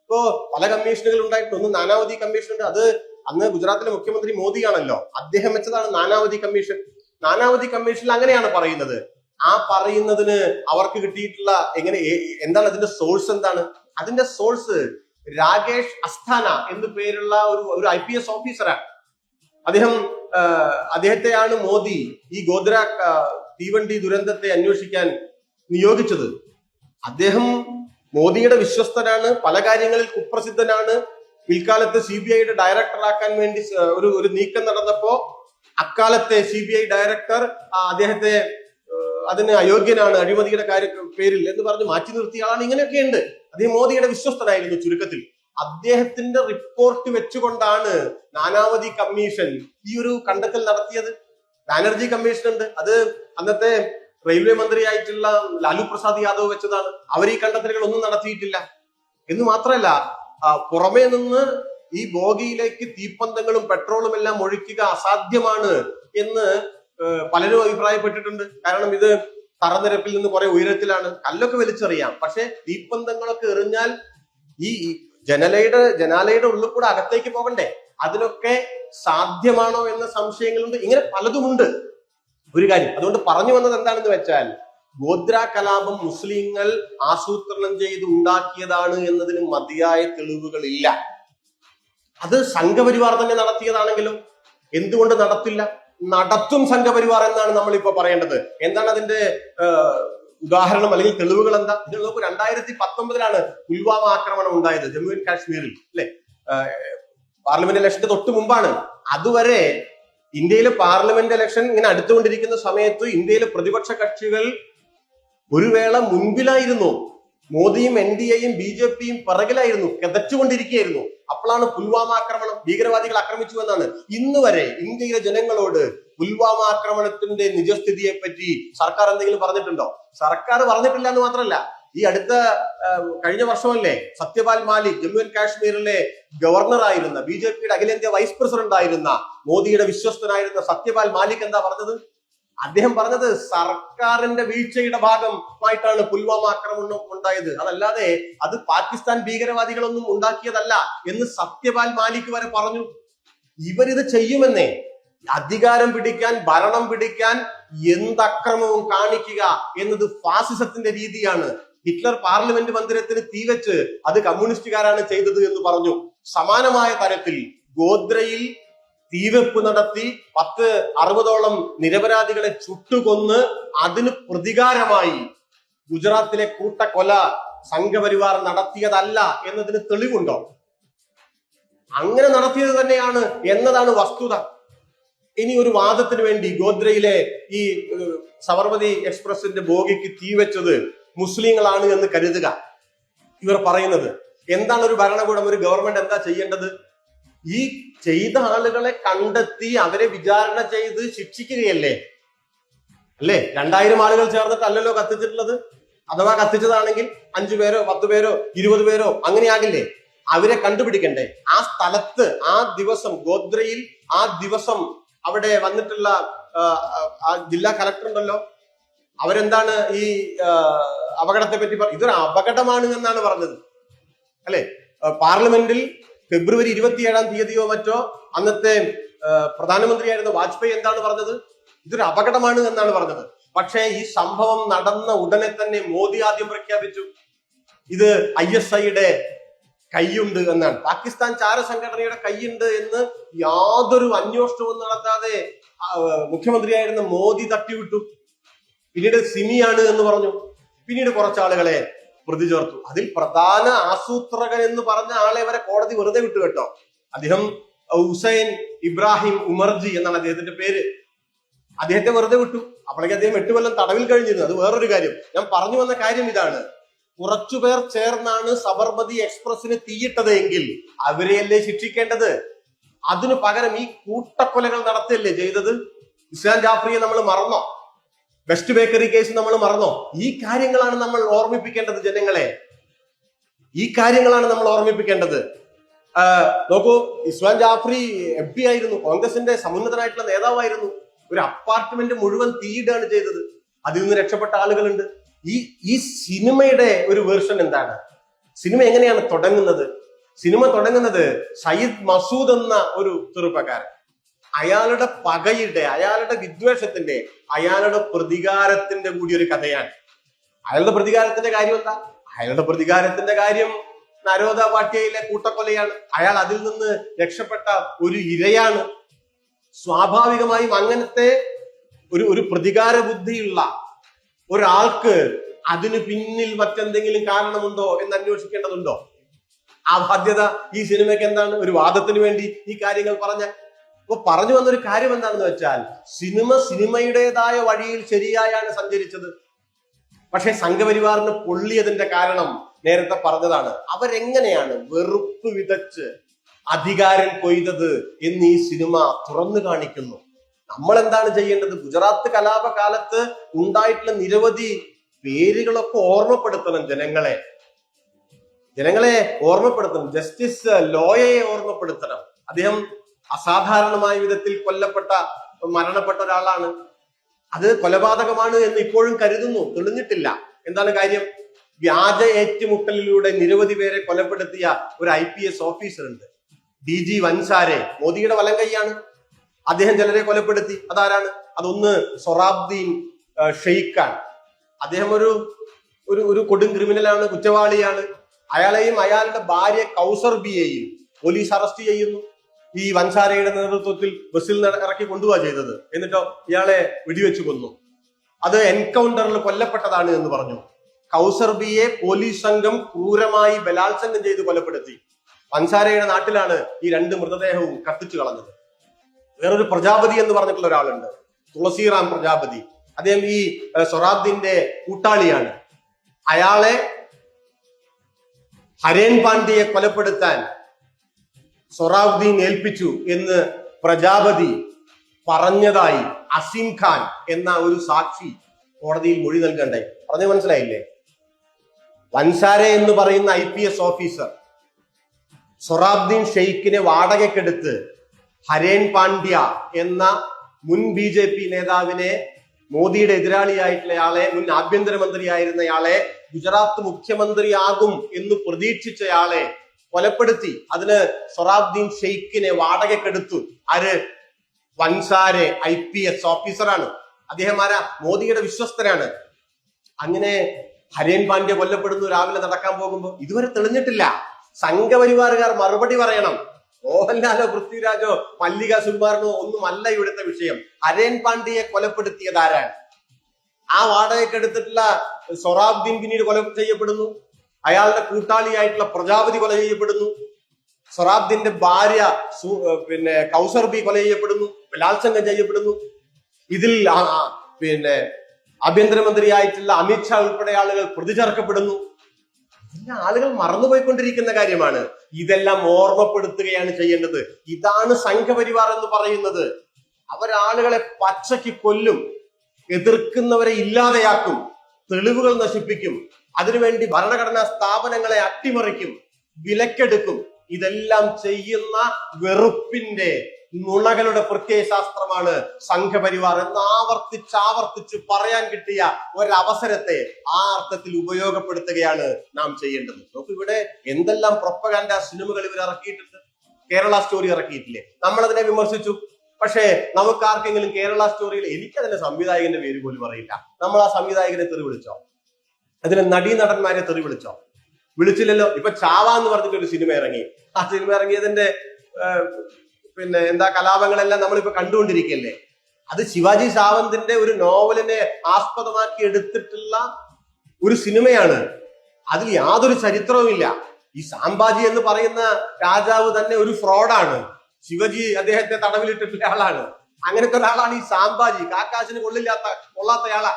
ഇപ്പോ പല കമ്മീഷനുകൾ ഉണ്ടായിട്ടുണ്ട്. ഒന്ന് നാനാവതി കമ്മീഷൻ ഉണ്ട്. അത് അന്ന് ഗുജറാത്തിലെ മുഖ്യമന്ത്രി മോദിയാണല്ലോ. അദ്ദേഹം വെച്ചതാണ് നാനാവതി കമ്മീഷൻ നാനാവതി കമ്മീഷനിൽ അങ്ങനെയാണ് പറയുന്നത്. ആ പറയുന്നതിന് അവർക്ക് കിട്ടിയിട്ടുള്ള എങ്ങനെ എന്താണ് അതിന്റെ സോഴ്സ് എന്താണ്? അതിന്റെ സോഴ്സ് രാകേഷ് അസ്താന എന്ന് പേരുള്ള ഒരു ഒരു ഐ പി എസ് ഓഫീസറാണ് അദ്ദേഹം അദ്ദേഹത്തെയാണ് മോദി ഈ ഗോദ്ര തീവണ്ടി ദുരന്തത്തെ അന്വേഷിക്കാൻ നിയോഗിച്ചത്. അദ്ദേഹം മോദിയുടെ വിശ്വസ്തനാണ് പല കാര്യങ്ങളിൽ കുപ്രസിദ്ധനാണ്. പിൽക്കാലത്ത് സി ബി ഐയുടെ ഡയറക്ടറാക്കാൻ വേണ്ടി ഒരു ഒരു നീക്കം നടന്നപ്പോ അക്കാലത്തെ സി ബി ഐ ഡയറക്ടർ അദ്ദേഹത്തെ അതിന് അയോഗ്യനാണ് അഴിമതിയുടെ കാര്യ പേരിൽ എന്ന് പറഞ്ഞ് മാറ്റി നിർത്തിയ ആളാണ് ഇങ്ങനെയൊക്കെ ഉണ്ട്. അദ്ദേഹം മോദിയുടെ വിശ്വസ്തനായിരുന്നു ചുരുക്കത്തിൽ. അദ്ദേഹത്തിന്റെ റിപ്പോർട്ട് വെച്ചുകൊണ്ടാണ് നാനാവതി കമ്മീഷൻ ഈ ഒരു കണ്ടെത്തൽ നടത്തിയത്. ബാനർജി കമ്മീഷൻ ഉണ്ട്. അത് അന്നത്തെ റെയിൽവേ മന്ത്രിയായിട്ടുള്ള ലാലു പ്രസാദ് യാദവ് വെച്ചതാണ്. അവർ ഈ കണ്ടെത്തലുകൾ ഒന്നും നടത്തിയിട്ടില്ല. എന്ന് മാത്രമല്ല പുറമേ നിന്ന് ഈ ബോഗിയിലേക്ക് തീപ്പന്തങ്ങളും പെട്രോളും എല്ലാം ഒഴിക്കുക അസാധ്യമാണ് എന്ന് പലരും അഭിപ്രായപ്പെട്ടിട്ടുണ്ട്. കാരണം ഇത് തറനിരപ്പിൽ നിന്ന് കുറെ ഉയരത്തിലാണ്. കല്ലൊക്കെ വലിച്ചെറിയാം. പക്ഷെ തീപ്പന്തങ്ങളൊക്കെ എറിഞ്ഞാൽ ഈ ജനലയുടെ ജനാലയുടെ ഉള്ളിൽ കൂടെ അകത്തേക്ക് പോകണ്ടേ? അതിനൊക്കെ സാധ്യമാണോ എന്ന സംശയങ്ങളുണ്ട്. ഇങ്ങനെ പലതുമുണ്ട്. ഒരു കാര്യം അതുകൊണ്ട് പറഞ്ഞു വന്നത് എന്താണെന്ന് വെച്ചാൽ ഗോദ്ര കലാപം മുസ്ലിങ്ങൾ ആസൂത്രണം ചെയ്ത് ഉണ്ടാക്കിയതാണ് എന്നതിന് മതിയായ തെളിവുകളില്ല. അത് സംഘപരിവാർ തന്നെ നടത്തിയതാണെങ്കിലും? എന്തുകൊണ്ട് നടത്തില്ല? നടത്തും സംഘപരിവാർ എന്നാണ് നമ്മൾ ഇപ്പൊ പറയേണ്ടത്. എന്താണ് അതിന്റെ ഉദാഹരണം അല്ലെങ്കിൽ തെളിവുകൾ എന്താ? ഇത് നോക്കൂ രണ്ടായിരത്തി പത്തൊമ്പതിലാണ് പുൽവാമ ആക്രമണം ഉണ്ടായത് ജമ്മു ആൻഡ് കാശ്മീരിൽ അല്ലെ? പാർലമെന്റ് ഇലക്ഷന്റെ തൊട്ട് മുമ്പാണ്. അതുവരെ ഇന്ത്യയിലെ പാർലമെന്റ് ഇലക്ഷൻ ഇങ്ങനെ അടുത്തുകൊണ്ടിരിക്കുന്ന സമയത്ത് ഇന്ത്യയിലെ പ്രതിപക്ഷ കക്ഷികൾ ഒരു വേള മുൻപിലായിരുന്നു. മോദിയും എൻ ഡി എയും ബി ജെ പിയും പിറകിലായിരുന്നു കിതച്ചുകൊണ്ടിരിക്കുകയായിരുന്നു. അപ്പോഴാണ് പുൽവാമ ആക്രമണം ഭീകരവാദികൾ ആക്രമിച്ചു എന്നാണ്. ഇന്ന് വരെ ഇന്ത്യയിലെ ജനങ്ങളോട് പുൽവാമ ആക്രമണത്തിന്റെ നിജസ്ഥിതിയെ പറ്റി സർക്കാർ എന്തെങ്കിലും പറഞ്ഞിട്ടുണ്ടോ? സർക്കാർ പറഞ്ഞിട്ടില്ല എന്ന് മാത്രമല്ല ഈ അടുത്ത കഴിഞ്ഞ വർഷമല്ലേ സത്യപാൽ മാലിക് ജമ്മു ആൻഡ് കാശ്മീരിലെ ഗവർണർ ആയിരുന്ന ബി ജെ പിയുടെ അഖിലേന്ത്യാ വൈസ് പ്രസിഡന്റ് ആയിരുന്ന മോദിയുടെ വിശ്വസ്തനായിരുന്ന സത്യപാൽ മാലിക് എന്താ പറഞ്ഞത്? അദ്ദേഹം പറഞ്ഞത് സർക്കാരിന്റെ വീഴ്ചയുടെ ഭാഗമായിട്ടാണ് പുൽവാമ ആക്രമണം ഉണ്ടായത്. അതല്ലാതെ അത് പാകിസ്ഥാൻ ഭീകരവാദികളൊന്നും ഉണ്ടാക്കിയതല്ല എന്ന് സത്യപാൽ മാലിക് വരെ പറഞ്ഞു. ഇവരിത് ചെയ്യുമെന്നേ. അധികാരം പിടിക്കാൻ ഭരണം പിടിക്കാൻ എന്തക്രമവും കാണിക്കുക എന്നത് ഫാസിസത്തിന്റെ രീതിയാണ്. ഹിറ്റ്ലർ പാർലമെന്റ് മന്ദിരത്തിന് തീവച്ച് അത് കമ്മ്യൂണിസ്റ്റുകാരാണ് ചെയ്തത് എന്ന് പറഞ്ഞു. സമാനമായ തരത്തിൽ ഗോദ്രയിൽ തീവെപ്പ് നടത്തി പത്ത് അറുപതോളം നിരപരാധികളെ ചുട്ടുകൊന്ന് അതിന് പ്രതികാരമായി ഗുജറാത്തിലെ കൂട്ടക്കൊല സംഘപരിവാർ നടത്തിയതല്ല എന്നതിന് തെളിവുണ്ടോ? അങ്ങനെ നടത്തിയത് തന്നെയാണ് എന്നതാണ് വസ്തുത. ഇനി ഒരു വാദത്തിന് വേണ്ടി ഗോദ്രയിലെ ഈ സബർമതി എക്സ്പ്രസിന്റെ ബോഗിക്ക് തീവെച്ചത് മുസ്ലിങ്ങളാണ് എന്ന് കരുതുക. ഇവർ പറയുന്നത്. എന്താണ് ഒരു ഭരണകൂടം? ഒരു ഗവൺമെന്റ് എന്താ ചെയ്യേണ്ടത്? ഈ ചെയ്ത ആളുകളെ കണ്ടെത്തി അവരെ വിചാരണ ചെയ്ത് ശിക്ഷിക്കുകയല്ലേ? അല്ലേ? രണ്ടായിരം ആളുകൾ ചേർന്നിട്ടല്ലല്ലോ കത്തിച്ചിട്ടുള്ളത്? അഥവാ കത്തിച്ചതാണെങ്കിൽ അഞ്ചു പേരോ പത്ത് പേരോ ഇരുപത് പേരോ അങ്ങനെയാകില്ലേ? അവരെ കണ്ടുപിടിക്കണ്ടേ? ആ സ്ഥലത്ത് ആ ദിവസം ഗോദ്രയിൽ ആ ദിവസം അവിടെ വന്നിട്ടുള്ള ആ, ജില്ലാ കലക്ടർ ഉണ്ടല്ലോ. അവരെന്താണ് ഈ അപകടത്തെ പറ്റി പറ ഇതൊരു അപകടമാണ് എന്നാണ് പറഞ്ഞത്. അല്ലെ? പാർലമെന്റിൽ ഫെബ്രുവരി ഇരുപത്തിയേഴാം തീയതിയോ മറ്റോ അന്നത്തെ പ്രധാനമന്ത്രിയായിരുന്ന വാജ്പേയി എന്താണ് പറഞ്ഞത്? ഇതൊരു അപകടമാണ് എന്നാണ് പറഞ്ഞത്. പക്ഷേ ഈ സംഭവം നടന്ന ഉടനെ തന്നെ മോദി ആദ്യം പ്രഖ്യാപിച്ചു. ഇത് ഐ എസ് ഐയുടെ കൈയുണ്ട് എന്നാണ്. പാകിസ്ഥാൻ ചാര സംഘടനയുടെ കൈയുണ്ട് എന്ന് യാതൊരു അന്വേഷണവും നടത്താതെ മുഖ്യമന്ത്രിയായിരുന്ന മോദി തട്ടിവിട്ടു. പിന്നീട് സിമിയാണ് എന്ന് പറഞ്ഞു. പിന്നീട് കുറച്ചാളുകളെ പ്രതി ചേർത്തു. അതിൽ പ്രധാന ആസൂത്രകൻ എന്ന് പറഞ്ഞ ആളെ വരെ കോടതി വെറുതെ വിട്ടു കേട്ടോ. അദ്ദേഹം ഹുസൈൻ ഇബ്രാഹിം ഉമർജി എന്നാണ് അദ്ദേഹത്തിന്റെ പേര്. അദ്ദേഹത്തെ വെറുതെ വിട്ടു. അപ്പോഴേക്ക് അദ്ദേഹം എട്ട് കൊല്ലം തടവിൽ കഴിഞ്ഞിരുന്നു. അത് വേറൊരു കാര്യം. ഞാൻ പറഞ്ഞു വന്ന കാര്യം ഇതാണ്. കുറച്ചുപേർ ചേർന്നാണ് സബർമതി എക്സ്പ്രസിന് തീയിട്ടത് എങ്കിൽ അവരെയല്ലേ ശിക്ഷിക്കേണ്ടത്? അതിനു പകരം ഈ കൂട്ടക്കൊലകൾ നടത്തിയല്ലേ ചെയ്തത്? ഇസ്ലാം ജാഫ്രിയെ നമ്മൾ മറന്നോ? ബെസ്റ്റ് ബേക്കറി കേസ് നമ്മൾ മറന്നോ? ഈ കാര്യങ്ങളാണ് നമ്മൾ ഓർമ്മിപ്പിക്കേണ്ടത് ജനങ്ങളെ. ഈ കാര്യങ്ങളാണ് നമ്മൾ ഓർമ്മിപ്പിക്കേണ്ടത്. നോക്കൂ ഇസ്ലാം ജാഫ്രി എം പി ആയിരുന്നു. കോൺഗ്രസിന്റെ സമുന്നതനായിട്ടുള്ള നേതാവായിരുന്നു. ഒരു അപ്പാർട്ട്മെന്റ് മുഴുവൻ തീയിടാണ് ചെയ്തത്. അതിൽ നിന്ന് രക്ഷപ്പെട്ട ആളുകളുണ്ട്. ഈ ഈ സിനിമയുടെ ഒരു വേർഷൻ എന്താണ്? സിനിമ എങ്ങനെയാണ് തുടങ്ങുന്നത്? സിനിമ തുടങ്ങുന്നത് സയ്യിദ് മസൂദ് എന്ന ഒരു ചെറുപ്പക്കാരൻ. അയാളുടെ പകയുടെ അയാളുടെ വിദ്വേഷത്തിന്റെ അയാളുടെ പ്രതികാരത്തിന്റെ കൂടി ഒരു കഥയാണ്. അയാളുടെ പ്രതികാരത്തിന്റെ കാര്യം എന്താ? അയാളുടെ പ്രതികാരത്തിന്റെ കാര്യം നരോദ പാട്യയിലെ കൂട്ടക്കൊലയാണ്. അയാൾ അതിൽ നിന്ന് രക്ഷപ്പെട്ട ഒരു ഇരയാണ്. സ്വാഭാവികമായും അങ്ങനത്തെ ഒരു ഒരു പ്രതികാര ബുദ്ധിയുള്ള ഒരാൾക്ക് അതിന് പിന്നിൽ മറ്റെന്തെങ്കിലും കാരണമുണ്ടോ എന്ന് അന്വേഷിക്കേണ്ടതുണ്ടോ? ആ ബാധ്യത ഈ സിനിമയ്ക്ക് എന്താണ്? ഒരു വാദത്തിന് വേണ്ടി ഈ കാര്യങ്ങൾ പറഞ്ഞ അപ്പൊ പറഞ്ഞു വന്നൊരു കാര്യം എന്താണെന്ന് വെച്ചാൽ സിനിമ സിനിമയുടേതായ വഴിയിൽ ശരിയായാണ് സഞ്ചരിച്ചത്. പക്ഷെ സംഘപരിവാറിന് പൊള്ളിയതിന്റെ കാരണം നേരത്തെ പറഞ്ഞതാണ്. അവരെങ്ങനെയാണ് വെറുപ്പ് വിതച്ച് അധികാരം കൊയ്തത് എന്ന് ഈ സിനിമ തുറന്നു കാണിക്കുന്നു. നമ്മൾ എന്താണ് ചെയ്യേണ്ടത്? ഗുജറാത്ത് കലാപ കാലത്ത് ഉണ്ടായിട്ടുള്ള നിരവധി പേരുകളൊക്കെ ഓർമ്മപ്പെടുത്തണം ജനങ്ങളെ. ജനങ്ങളെ ഓർമ്മപ്പെടുത്തണം. ജസ്റ്റിസ് ലോയയെ ഓർമ്മപ്പെടുത്തണം. അദ്ദേഹം അസാധാരണമായ വിധത്തിൽ കൊല്ലപ്പെട്ട മരണപ്പെട്ട ഒരാളാണ്. അത് കൊലപാതകമാണ് എന്ന് ഇപ്പോഴും കരുതുന്നു. തെളിഞ്ഞിട്ടില്ല. എന്താണ് കാര്യം? വ്യാജ ഏറ്റുമുട്ടലിലൂടെ നിരവധി പേരെ കൊലപ്പെടുത്തിയ ഒരു ഐ പി എസ് ഓഫീസർ ഉണ്ട് ഡി ജി വൻസാരെ. മോദിയുടെ വലം കൈയാണ്. അദ്ദേഹം ചിലരെ കൊലപ്പെടുത്തി. അതാരാണ്? അതൊന്ന് സൊറാബ്ദീൻ ഷെയ്ഖാണ്. അദ്ദേഹം ഒരു ഒരു ഒരു കൊടും ക്രിമിനലാണ് കുറ്റവാളിയാണ്. അയാളെയും അയാളുടെ ഭാര്യ കൗസർ ബിയെയും പോലീസ് അറസ്റ്റ് ചെയ്യുന്നു. ഈ വൻസാരയുടെ നേതൃത്വത്തിൽ ബസ്സിൽ ഇറക്കി കൊണ്ടുപോവാ ചെയ്തത്. എന്നിട്ടോ ഇയാളെ വെടിവെച്ച് കൊന്നു. അത് എൻകൗണ്ടറിൽ കൊല്ലപ്പെട്ടതാണ് എന്ന് പറഞ്ഞു. കൗസർബിയെ പോലീസ് സംഘം ക്രൂരമായി ബലാത്സംഗം ചെയ്ത് കൊലപ്പെടുത്തി. വൻസാരയുടെ നാട്ടിലാണ് ഈ രണ്ട് മൃതദേഹവും കത്തിച്ചു കളഞ്ഞത്. വേറൊരു പ്രജാപതി എന്ന് പറഞ്ഞിട്ടുള്ള ഒരാളുണ്ട്. തുളസിറാം പ്രജാപതി. അദ്ദേഹം ഈ ഏഹ്, സൊറാബ്ദിന്റെ കൂട്ടാളിയാണ്. അയാളെ ഹരേൻ പാണ്ഡ്യയെ കൊലപ്പെടുത്താൻ സൊറാബ്ദീൻ ഏൽപ്പിച്ചു എന്ന് പ്രജാപതി പറഞ്ഞതായി അസീം ഖാൻ എന്ന ഒരു സാക്ഷി കോടതിയിൽ മൊഴി നൽകണ്ടേ? പറഞ്ഞു മനസ്സിലായില്ലേ? വൻസാരെ എന്ന് പറയുന്ന I P S officer Sohrabuddin ഷെയ്ഖിനെ വാടകയ്ക്കെടുത്ത് ഹരേൻ പാണ്ഡ്യ എന്ന മുൻ ബി ജെ പി നേതാവിനെ മോദിയുടെ എതിരാളിയായിട്ടുള്ളയാളെ മുൻ ആഭ്യന്തരമന്ത്രിയായിരുന്നയാളെ ഗുജറാത്ത് മുഖ്യമന്ത്രിയാകും എന്ന് പ്രതീക്ഷിച്ചയാളെ കൊലപ്പെടുത്തി അതിന് സൊറാബ്ദീൻ ഷെയ്ഖിനെ വാടകക്കെടുത്തു ആര്? വൻസാരെ ഐ പി എസ് ഓഫീസറാണ്. അദ്ദേഹം ആരാ? മോദിയുടെ വിശ്വസ്തനാണ് അങ്ങനെ ഹരേൻ പാണ്ഡ്യ കൊല്ലപ്പെടുന്നു രാവിലെ നടക്കാൻ പോകുമ്പോൾ ഇതുവരെ തെളിഞ്ഞിട്ടില്ല. സംഘപരിവാറുകാർ മറുപടി പറയണം. മോഹൻലാലോ പൃഥ്വിരാജോ മല്ലിക സുകുമാരനോ ഒന്നുമല്ല ഇവിടുത്തെ വിഷയം. ഹരേൻ പാണ്ഡ്യയെ കൊലപ്പെടുത്തിയത് ആരാണ്? ആ വാടകയ്ക്ക് എടുത്തിട്ടുള്ള സൊറാബ്ദീൻ പിന്നീട് കൊല ചെയ്യപ്പെടുന്നു. അയാളുടെ കൂട്ടാളിയായിട്ടുള്ള പ്രജാപതി കൊല ചെയ്യപ്പെടുന്നു. സൊറാബ്ദിന്റെ ഭാര്യ പിന്നെ കൗസർ ബി കൊല ചെയ്യപ്പെടുന്നു. ബലാത്സംഗം ചെയ്യപ്പെടുന്നു. ഇതിൽ പിന്നെ ആഭ്യന്തരമന്ത്രിയായിട്ടുള്ള അമിത്ഷാ ഉൾപ്പെടെ ആളുകൾ പ്രതിചേർക്കപ്പെടുന്നു ഇതെല്ലാം ആളുകൾ മറന്നുപോയിക്കൊണ്ടിരിക്കുന്ന കാര്യമാണ്. ഇതെല്ലാം ഓർമ്മപ്പെടുത്തുകയാണ് ചെയ്യേണ്ടത്. ഇതാണ് സംഘപരിവാർ എന്ന് പറയുന്നത്. അവരാളുകളെ പച്ചയ്ക്ക് കൊല്ലും എതിർക്കുന്നവരെ ഇല്ലാതെയാക്കും തെളിവുകൾ നശിപ്പിക്കും. അതിനുവേണ്ടി ഭരണഘടനാ സ്ഥാപനങ്ങളെ അട്ടിമറിക്കും വിലക്കെടുക്കും. ഇതെല്ലാം ചെയ്യുന്ന വെറുപ്പിന്റെ നുണകളുടെ പ്രത്യയശാസ്ത്രമാണ് സംഘപരിവാർ എന്ന് ആവർത്തിച്ച് ആവർത്തിച്ച് പറയാൻ കിട്ടിയ ഒരവസരത്തെ ആ അർത്ഥത്തിൽ ഉപയോഗപ്പെടുത്തുകയാണ് നാം ചെയ്യേണ്ടത്. നോക്കൂ ഇവിടെ എന്തെല്ലാം പ്രൊപ്പകാൻഡ സിനിമകൾ ഇവർ ഇറക്കിയിട്ടുണ്ട്. കേരള സ്റ്റോറി ഇറക്കിയിട്ടില്ലേ? നമ്മളതിനെ വിമർശിച്ചു. പക്ഷേ നമുക്ക് ആർക്കെങ്കിലും കേരള സ്റ്റോറിയിൽ എനിക്കതിന്റെ സംവിധായകന്റെ പേര് പോലും അറിയില്ല. നമ്മൾ ആ സംവിധായകനെ തെറി വിളിച്ചോ അതിന് നടീനടന്മാരെ തെറി വിളിച്ചോ? വിളിച്ചില്ലല്ലോ. ഇപ്പൊ ചാവ എന്ന് പറഞ്ഞിട്ട് ഒരു സിനിമ ഇറങ്ങി. ആ സിനിമ ഇറങ്ങിയതിന്റെ പിന്നെ എന്താ കലാപങ്ങളെല്ലാം നമ്മളിപ്പോ കണ്ടുകൊണ്ടിരിക്കല്ലേ? അത് ശിവാജി സാവന്തിന്റെ ഒരു നോവലിനെ ആസ്പദമാക്കി എടുത്തിട്ടുള്ള ഒരു സിനിമയാണ്. അതിൽ യാതൊരു ചരിത്രവുമില്ല ഈ സാംബാജി എന്ന് പറയുന്ന രാജാവ് തന്നെ ഒരു ഫ്രോഡാണ്. ശിവജി അദ്ദേഹത്തെ തടവിലിട്ടിട്ടുള്ള ആളാണ്. അങ്ങനത്തെ ഒരാളാണ് ഈ സാംബാജി. കാക്കാശിന് കൊള്ളില്ലാത്ത കൊള്ളാത്തയാളാ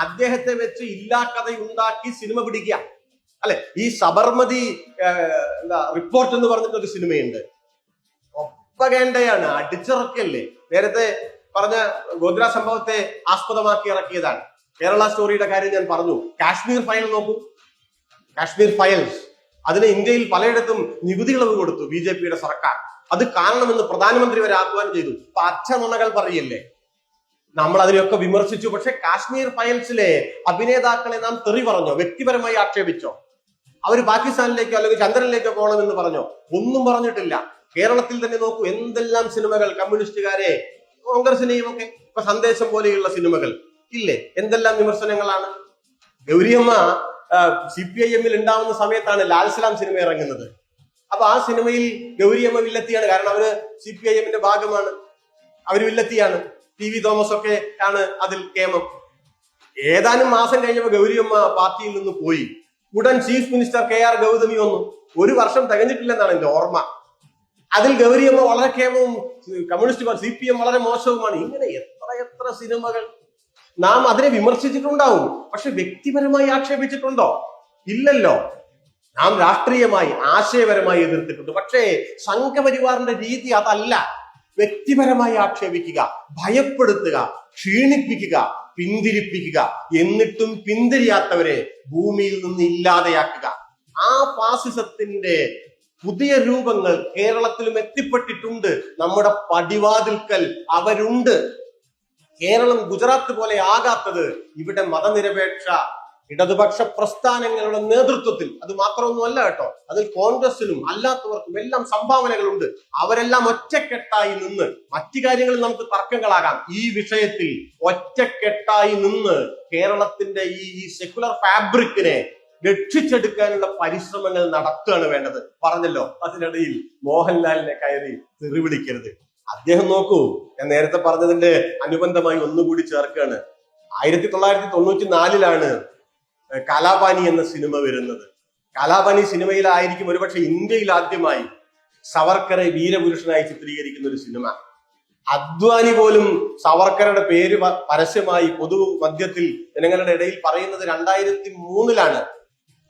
അദ്ദേഹത്തെ വെച്ച് ഉണ്ടാക്കി സിനിമ പിടിക്കുക. അല്ലെ? ഈ സബർമതി എന്താ റിപ്പോർട്ട് എന്ന് പറഞ്ഞിട്ട് ഒരു സിനിമയുണ്ട്. ഒപ്പകേണ്ടയാണ് അടിച്ചിറക്കല്ലേ? നേരത്തെ പറഞ്ഞ ഗോദ്ര സംഭവത്തെ ആസ്പദമാക്കി ഇറക്കിയതാണ്. കേരള സ്റ്റോറിയുടെ കാര്യം ഞാൻ പറഞ്ഞു. കാശ്മീർ ഫയൽ നോക്കൂ. കാശ്മീർ ഫയൽസ്. അതിന് ഇന്ത്യയിൽ പലയിടത്തും നികുതി ഇളവ് കൊടുത്തു ബി സർക്കാർ. അത് കാണണമെന്ന് പ്രധാനമന്ത്രി വരെ ആഹ്വാനം ചെയ്തു. പച്ച നുണകൾ പറയല്ലേ? നമ്മൾ അതിനെയൊക്കെ വിമർശിച്ചു. പക്ഷെ കാശ്മീർ ഫയൽസിലെ അഭിനേതാക്കളെ നാം തെറി പറഞ്ഞോ? വ്യക്തിപരമായി ആക്ഷേപിച്ചോ? അവർ പാകിസ്ഥാനിലേക്കോ അല്ലെങ്കിൽ ചന്ദ്രനിലേക്കോ പോകണമെന്ന് പറഞ്ഞോ? ഒന്നും പറഞ്ഞിട്ടില്ല. കേരളത്തിൽ തന്നെ നോക്കൂ എന്തെല്ലാം സിനിമകൾ കമ്മ്യൂണിസ്റ്റുകാരെ കോൺഗ്രസിനെയും ഒക്കെ ഇപ്പൊ സന്ദേശം പോലെയുള്ള സിനിമകൾ. ഇല്ലേ? എന്തെല്ലാം വിമർശനങ്ങളാണ്? ഗൗരിയമ്മ സി പി ഐ എമ്മിൽ ഉണ്ടാവുന്ന സമയത്താണ് ലാൽസലാം സിനിമ ഇറങ്ങുന്നത്. അപ്പൊ ആ സിനിമയിൽ ഗൗരിയമ്മ വില്ലത്തിയാണ്. കാരണം അവർ സി പി ഐ എമ്മിന്റെ ഭാഗമാണ്. അവർ വില്ലത്തിയാണ്. ടി വി തോമസ് ഒക്കെ ആണ് അതിൽ കേമം. ഏതാനും മാസം കഴിഞ്ഞപ്പോ ഗൗരിയമ്മ പാർട്ടിയിൽ നിന്ന് പോയി. ഉടൻ chief minister K R Gauthami വന്നു. ഒരു വർഷം തികഞ്ഞിട്ടില്ലെന്നാണ് എന്റെ ഓർമ്മ. അതിൽ ഗൗരിയമ്മ വളരെ കേമവും കമ്മ്യൂണിസ്റ്റ് സി പി എം വളരെ മോശവുമാണ്. ഇങ്ങനെ എത്ര എത്ര സിനിമകൾ നാം അതിനെ വിമർശിച്ചിട്ടുണ്ടാവും. പക്ഷെ വ്യക്തിപരമായി ആക്ഷേപിച്ചിട്ടുണ്ടോ? ഇല്ലല്ലോ. നാം രാഷ്ട്രീയമായി ആശയപരമായി എതിർത്തിട്ടുണ്ട്. പക്ഷേ സംഘപരിവാറിന്റെ രീതി അതല്ല. വ്യക്തിപരമായി ആക്ഷേപിക്കുക ഭയപ്പെടുത്തുക ക്ഷീണിപ്പിക്കുക പിന്തിരിപ്പിക്കുക എന്നിട്ടും പിന്തിരിയാത്തവരെ ഭൂമിയിൽ നിന്ന് ഇല്ലാതെയാക്കുക. ആ ഫാസിസത്തിന്റെ പുതിയ രൂപങ്ങൾ കേരളത്തിലും എത്തിപ്പെട്ടിട്ടുണ്ട്. നമ്മുടെ പടിവാതിൽക്കൽ അവരുണ്ട്. കേരളം ഗുജറാത്ത് പോലെ ആകാത്തത് ഇവിടെ മതനിരപേക്ഷ ഇടതുപക്ഷ പ്രസ്ഥാനങ്ങളുടെ നേതൃത്വത്തിൽ അത് മാത്രമൊന്നുമല്ല കേട്ടോ അതിൽ കോൺഗ്രസിനും അല്ലാത്തവർക്കും എല്ലാം സംഭാവനകളുണ്ട്. അവരെല്ലാം ഒറ്റക്കെട്ടായി നിന്ന് മറ്റു കാര്യങ്ങളിൽ നമുക്ക് തർക്കങ്ങളാകാം. ഈ വിഷയത്തിൽ ഒറ്റക്കെട്ടായി നിന്ന് കേരളത്തിന്റെ ഈ ഈ സെക്കുലർ ഫാബ്രിക്കിനെ രക്ഷിച്ചെടുക്കാനുള്ള പരിശ്രമങ്ങൾ നടത്തുകയാണ് വേണ്ടത്. പറഞ്ഞല്ലോ അതിനിടയിൽ മോഹൻലാലിനെ കയറി തെറിവിളിക്കരുത്. അദ്ദേഹം നോക്കൂ ഞാൻ നേരത്തെ പറഞ്ഞതിന്റെ അനുബന്ധമായി ഒന്നുകൂടി ചേർക്കുകയാണ്. ആയിരത്തി തൊള്ളായിരത്തി തൊണ്ണൂറ്റി നാലിലാണ് കലാപാനി എന്ന സിനിമ വരുന്നത്. കാലാപാനി സിനിമയിലായിരിക്കും ഒരുപക്ഷെ ഇന്ത്യയിൽ ആദ്യമായി സവർക്കറെ വീരപുരുഷനായി ചിത്രീകരിക്കുന്ന ഒരു സിനിമ. അദ്വാനി പോലും സവർക്കറുടെ പേര് പരസ്യമായി പൊതു മധ്യത്തിൽ ജനങ്ങളുടെ ഇടയിൽ പറയുന്നത് രണ്ടായിരത്തി മൂന്നിലാണ്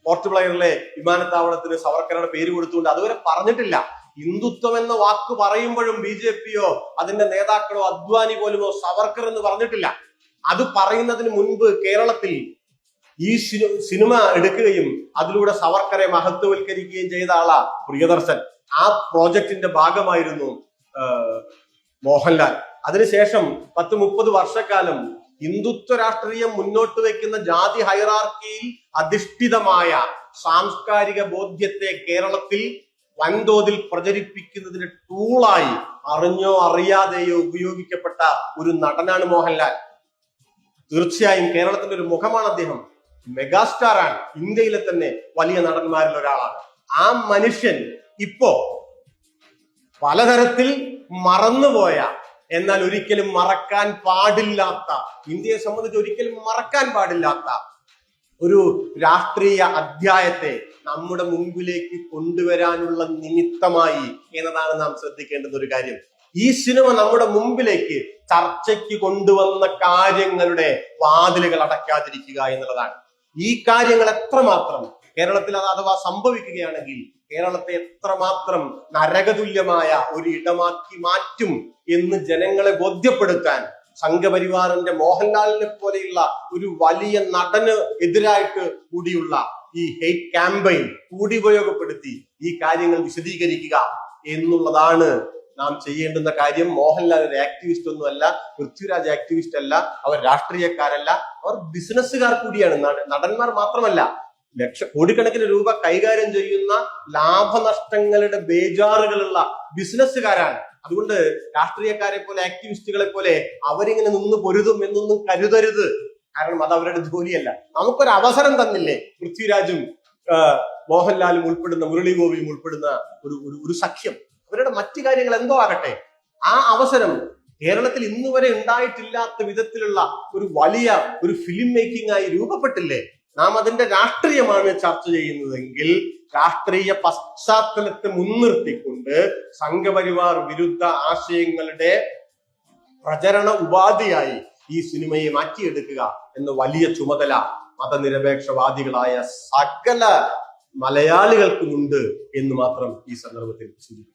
പോർട്ട് ബ്ലെയറിലെ വിമാനത്താവളത്തിന് സവർക്കറുടെ പേര് കൊടുത്തുകൊണ്ട് അതുവരെ പറഞ്ഞിട്ടില്ല. ഹിന്ദുത്വം എന്ന വാക്ക് പറയുമ്പോഴും ബി ജെ പിയോ അതിന്റെ നേതാക്കളോ അദ്വാനി പോലുമോ സവർക്കർ എന്ന് പറഞ്ഞിട്ടില്ല. അത് പറയുന്നതിന് മുൻപ് കേരളത്തിൽ ഈ സിനി- സിനിമ എടുക്കുകയും അതിലൂടെ സവർക്കറെ മഹത്വവൽക്കരിക്കുകയും ചെയ്ത ആളാ പ്രിയദർശൻ. ആ പ്രോജക്റ്റിന്റെ ഭാഗമായിരുന്നു മോഹൻലാൽ. അതിനുശേഷം പത്ത് മുപ്പത് വർഷക്കാലം ഹിന്ദുത്വ രാഷ്ട്രീയം മുന്നോട്ട് വെക്കുന്ന ജാതി ഹൈറാർക്കിയിൽ അധിഷ്ഠിതമായ സാംസ്കാരിക ബോധ്യത്തെ കേരളത്തിൽ വൻതോതിൽ പ്രചരിപ്പിക്കുന്നതിന് ടൂളായി അറിഞ്ഞോ അറിയാതെയോ ഉപയോഗിക്കപ്പെട്ട ഒരു നടനാണ് മോഹൻലാൽ. തീർച്ചയായും കേരളത്തിന്റെ ഒരു മുഖമാണ് അദ്ദേഹം. മെഗാസ്റ്റാർ ആണ് ഇന്ത്യയിലെ തന്നെ വലിയ നടന്മാരിൽ ഒരാളാണ്. ആ മനുഷ്യൻ ഇപ്പോ പലതരത്തിൽ മറന്നുപോയ എന്നാൽ ഒരിക്കലും മറക്കാൻ പാടില്ലാത്ത ഇന്ത്യയെ സംബന്ധിച്ച് ഒരിക്കലും മറക്കാൻ പാടില്ലാത്ത ഒരു രാഷ്ട്രീയ അധ്യായത്തെ നമ്മുടെ മുമ്പിലേക്ക് കൊണ്ടുവരാനുള്ള നിമിത്തമായി എന്നതാണ് നാം ശ്രദ്ധിക്കേണ്ടുന്ന ഒരു കാര്യം. ഈ സിനിമ നമ്മുടെ മുമ്പിലേക്ക് ചർച്ചയ്ക്ക് കൊണ്ടുവന്ന കാര്യങ്ങളുടെ വാതിലുകൾ അടയ്ക്കാതിരിക്കുക എന്നുള്ളതാണ്. ഈ കാര്യങ്ങൾ എത്രമാത്രം കേരളത്തിൽ അത് അഥവാ സംഭവിക്കുകയാണെങ്കിൽ കേരളത്തെ എത്രമാത്രം നരകതുല്യമായ ഒരു ഇടമാക്കി മാറ്റും എന്ന് ജനങ്ങളെ ബോധ്യപ്പെടുത്താൻ സംഘപരിവാറിന്റെ മോഹൻലാലിനെ പോലെയുള്ള ഒരു വലിയ നടന് എതിരായിട്ട് കൂടിയുള്ള ഈ ഹെയ്റ്റ് ക്യാമ്പയിൻ കൂടി ഉപയോഗപ്പെടുത്തി ഈ കാര്യങ്ങൾ വിശദീകരിക്കുക എന്നുള്ളതാണ് നാം ചെയ്യേണ്ടുന്ന കാര്യം മോഹൻലാൽ ഒരു ആക്ടിവിസ്റ്റ് ഒന്നുമല്ല പൃഥ്വിരാജ് ആക്ടിവിസ്റ്റ് അല്ല അവർ രാഷ്ട്രീയക്കാരല്ല അവർ ബിസിനസ്സുകാർ കൂടിയാണ് നട- നടന്മാർ മാത്രമല്ല. ലക്ഷ കോടിക്കണക്കിന് രൂപ കൈകാര്യം ചെയ്യുന്ന ലാഭനഷ്ടങ്ങളുടെ ബേജാറുകളുള്ള ബിസിനസ്സുകാരാണ് അതുകൊണ്ട് രാഷ്ട്രീയക്കാരെ പോലെ ആക്ടിവിസ്റ്റുകളെ പോലെ അവരിങ്ങനെ നിന്ന് പൊരുതും എന്നൊന്നും കരുതരുത്. കാരണം അത് അവരുടെ ജോലിയല്ല. നമുക്കൊരു അവസരം തന്നില്ലേ? പൃഥ്വിരാജും മോഹൻലാലും ഉൾപ്പെടുന്ന മുരളി ഗോപിയും ഉൾപ്പെടുന്ന ഒരു- ഒരു സഖ്യം. അവരുടെ മറ്റു കാര്യങ്ങൾ എന്തോ ആകട്ടെ. ആ അവസരം കേരളത്തിൽ ഇന്ന് വരെ ഉണ്ടായിട്ടില്ലാത്ത വിധത്തിലുള്ള ഒരു വലിയ ഒരു ഫിലിം മേക്കിംഗ് ആയി രൂപപ്പെട്ടില്ലേ? നാം അതിന്റെ രാഷ്ട്രീയമാണ് ചർച്ച ചെയ്യുന്നതെങ്കിൽ രാഷ്ട്രീയ പശ്ചാത്തലത്തെ മുൻനിർത്തിക്കൊണ്ട് സംഘപരിവാർ വിരുദ്ധ ആശയങ്ങളുടെ പ്രചരണ ഉപാധിയായി ഈ സിനിമയെ മാറ്റിയെടുക്കുക എന്ന വലിയ ചുമതല മതനിരപേക്ഷവാദികളായ സകല മലയാളികൾക്കുമുണ്ട് എന്ന് മാത്രം ഈ സന്ദർഭത്തിൽ സൂചിപ്പിക്കാം